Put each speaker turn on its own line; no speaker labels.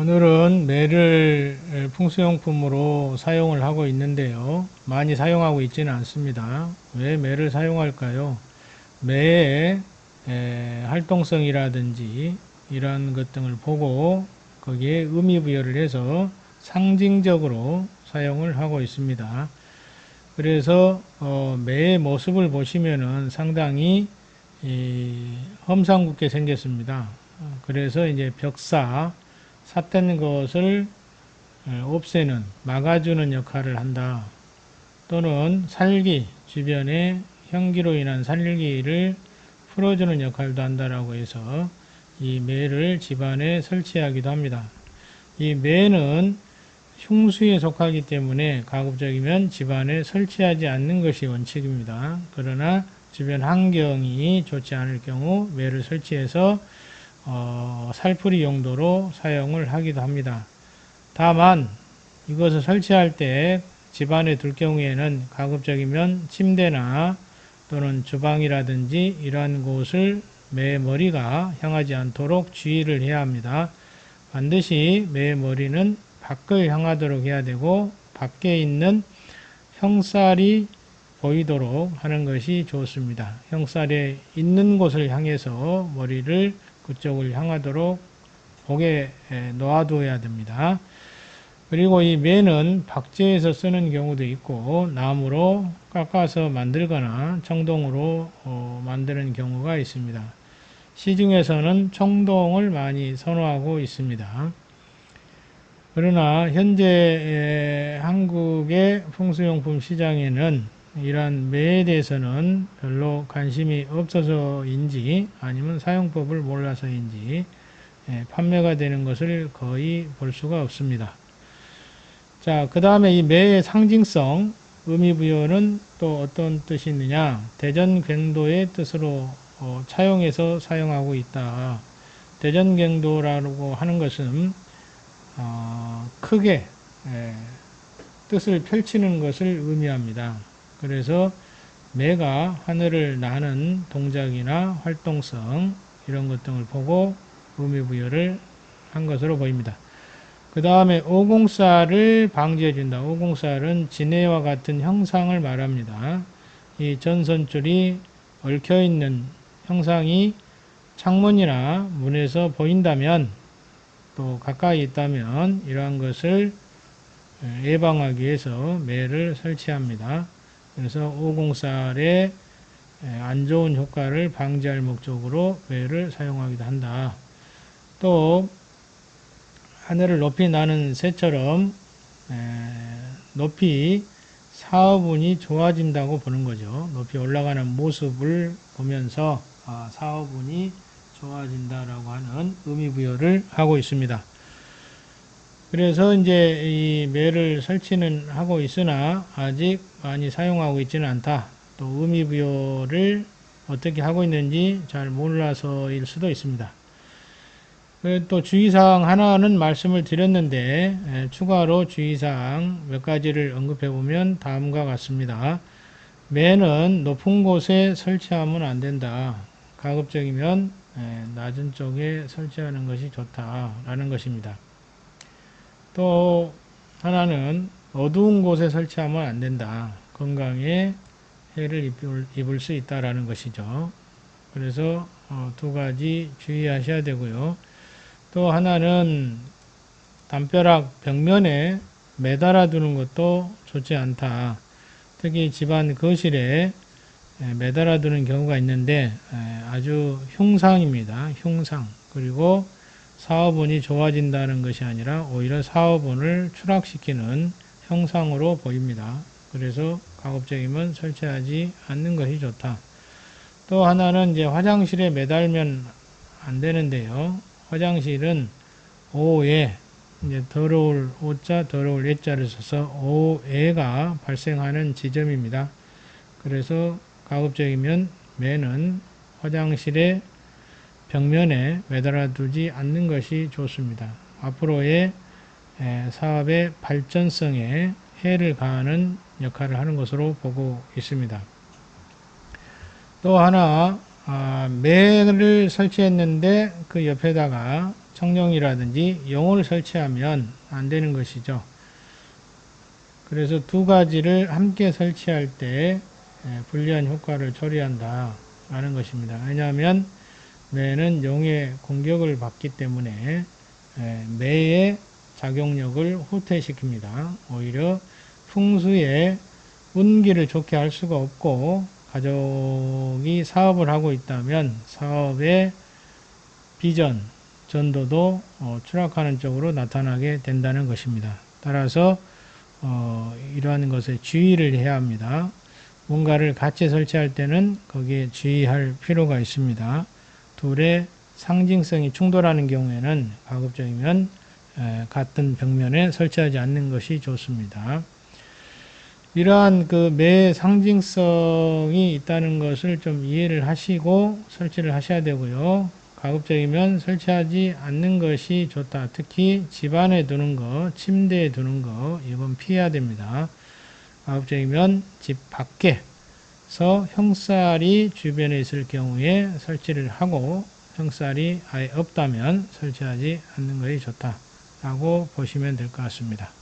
오늘은 매를 풍수용품으로 사용을 하고 있는데요. 많이 사용하고 있지는 않습니다. 왜 매를 사용할까요? 매의 에, 활동성이라든지 이런 것 등을 보고 거기에 의미 부여를 해서 상징적으로 사용을 하고 있습니다. 그래서 어, 매의 모습을 보시면은 상당히 이, 험상궂게 생겼습니다. 어, 그래서 이제 벽사 삿된 것을 없애는 막아주는 역할을 한다. 또는 살기 주변에 현기로 인한 살기를 풀어주는 역할도 한다라고 해서 이 매를 집안에 설치하기도 합니다. 이 매는 흉수에 속하기 때문에 가급적이면 집안에 설치하지 않는 것이 원칙입니다. 그러나 주변 환경이 좋지 않을 경우 매를 설치해서 어, 살풀이 용도로 사용을 하기도 합니다. 다만 이것을 설치할 때 집안에 둘 경우에는 가급적이면 침대나 또는 주방이라든지 이러한 곳을 매 머리가 향하지 않도록 주의를 해야 합니다. 반드시 매 머리는 밖을 향하도록 해야 되고 밖에 있는 형살이 보이도록 하는 것이 좋습니다. 형살에 있는 곳을 향해서 머리를 그쪽을 향하도록 보게 놓아두어야 됩니다. 그리고 이 매는 박제해서 쓰는 경우도 있고 나무로 깎아서 만들거나 청동으로 어, 만드는 경우가 있습니다. 시중에서는 청동을 많이 선호하고 있습니다. 그러나 현재 한국의 풍수용품 시장에는 이러한 매에 대해서는 별로 관심이 없어서인지 아니면 사용법을 몰라서인지 판매가 되는 것을 거의 볼 수가 없습니다. 자, 그 다음에 이 매의 상징성, 의미 부여는 또 어떤 뜻이 있느냐? 대전 갱도의 뜻으로 어, 차용해서 사용하고 있다. 대전 갱도라고 하는 것은 어, 크게 에, 뜻을 펼치는 것을 의미합니다. 그래서 매가 하늘을 나는 동작이나 활동성 이런 것 등을 보고 의미 부여를 한 것으로 보입니다. 그 다음에 오공살을 방지해 준다. 오공살은 진해와 같은 형상을 말합니다. 이 전선줄이 얽혀 있는 형상이 창문이나 문에서 보인다면 또 가까이 있다면 이러한 것을 예방하기 위해서 매를 설치합니다. 그래서 오공살의 안 좋은 효과를 방지할 목적으로 매를 사용하기도 한다. 또 하늘을 높이 나는 새처럼 높이 사업운이 좋아진다고 보는 거죠. 높이 올라가는 모습을 보면서 아, 사업운이 좋아진다라고 하는 의미 부여를 하고 있습니다. 그래서 이제 이 매를 설치는 하고 있으나 아직 많이 사용하고 있지는 않다. 또 의미 부여를 어떻게 하고 있는지 잘 몰라서일 수도 있습니다. 또 주의사항 하나는 말씀을 드렸는데 추가로 주의사항 몇 가지를 언급해 보면 다음과 같습니다. 매는 높은 곳에 설치하면 안 된다. 가급적이면 낮은 쪽에 설치하는 것이 좋다라는 것입니다. 또 하나는 어두운 곳에 설치하면 안 된다. 건강에 해를 입을, 수 있다라는 것이죠. 그래서 어, 두 가지 주의하셔야 되고요. 또 하나는 담벼락 벽면에 매달아 두는 것도 좋지 않다. 특히 집안 거실에 매달아 두는 경우가 있는데 아주 흉상입니다. 흉상. 그리고 사업운이 좋아진다는 것이 아니라 오히려 사업운을 추락시키는 형상으로 보입니다. 그래서 가급적이면 설치하지 않는 것이 좋다. 또 하나는 이제 화장실에 매달면 안 되는데요. 화장실은 오에 이제 더러울 오자 더러울 예자를 써서 오해가 발생하는 지점입니다. 그래서 가급적이면 매는 화장실에 벽면에 매달아 두지 않는 것이 좋습니다. 앞으로의 사업의 발전성에 해를 가하는 역할을 하는 것으로 보고 있습니다. 또 하나 아, 매를 설치했는데 그 옆에다가 청룡이라든지 용을 설치하면 안 되는 것이죠. 그래서 두 가지를 함께 설치할 때 예, 불리한 효과를 초래한다 라는 것입니다. 왜냐하면 매는 용의 공격을 받기 때문에 예, 매의 작용력을 후퇴시킵니다. 오히려 풍수에 운기를 좋게 할 수가 없고 가족이 사업을 하고 있다면 사업의 비전, 전도도 어, 추락하는 쪽으로 나타나게 된다는 것입니다. 따라서 어, 이러한 것에 주의를 해야 합니다. 뭔가를 같이 설치할 때는 거기에 주의할 필요가 있습니다. 둘의 상징성이 충돌하는 경우에는 가급적이면 에, 같은 벽면에 설치하지 않는 것이 좋습니다. 이러한 그 매 상징성이 있다는 것을 좀 이해를 하시고 설치를 하셔야 되고요. 가급적이면 설치하지 않는 것이 좋다. 특히 집안에 두는 거, 침대에 두는 거, 이건 피해야 됩니다. 가급적이면 집 밖에 서 형살이 주변에 있을 경우에 설치를 하고 형살이 아예 없다면 설치하지 않는 것이 좋다라고 보시면 될 것 같습니다.